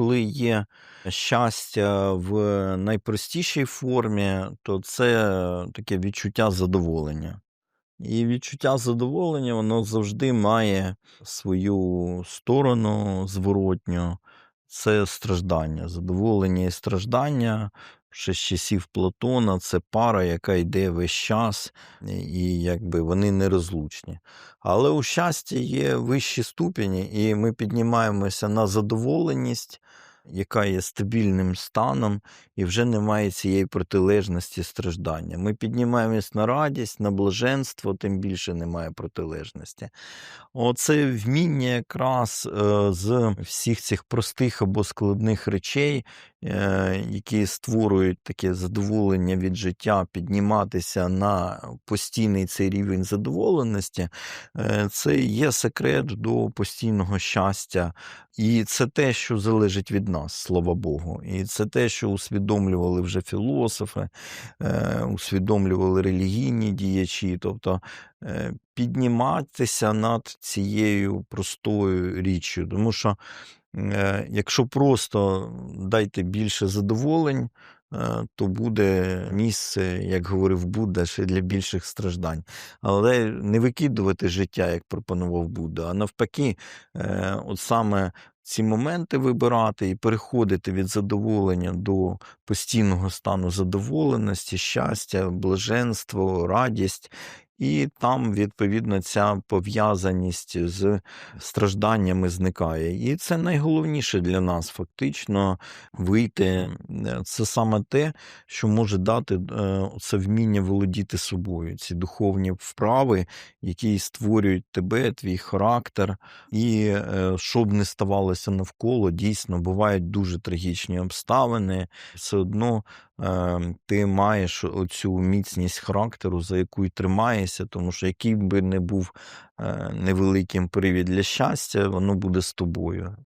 коли є щастя в найпростішій формі, то це таке відчуття задоволення. І відчуття задоволення, воно завжди має свою сторону зворотню. Це страждання. Задоволення і страждання ще з часів Платона це пара, яка йде весь час, і якби вони нерозлучні. Але у щасті є вищі ступені, і ми піднімаємося на задоволеність, яка є стабільним станом, і вже немає цієї протилежності страждання. Ми піднімаємось на радість, на блаженство, тим більше немає протилежності. Оце вміння якраз е, з всіх цих простих або складних речей, е, які створюють таке задоволення від життя, підніматися на постійний цей рівень задоволеності, е, це є секрет до постійного щастя. І це те, що залежить від нас, слава Богу. І це те, що усвідомлювали вже філософи, усвідомлювали релігійні діячі. Тобто підніматися над цією простою річчю. Тому що, е, якщо просто дайте більше задоволень, е, то буде місце, як говорив Будда, ще для більших страждань. Але не викидувати життя, як пропонував Будда, а навпаки, е, от саме ці моменти вибирати і переходити від задоволення до постійного стану задоволеності, щастя, блаженство, радість. І там, відповідно, ця пов'язаність з стражданнями зникає. І це найголовніше для нас фактично вийти. Це саме те, що може дати е, це вміння володіти собою, ці духовні вправи, які створюють тебе, твій характер. І е, що б не ставалося навколо, дійсно бувають дуже трагічні обставини. Все одно ти маєш оцю міцність характеру, за яку й тримаєшся, тому що який би не був е, невеликим привід для щастя, воно буде з тобою.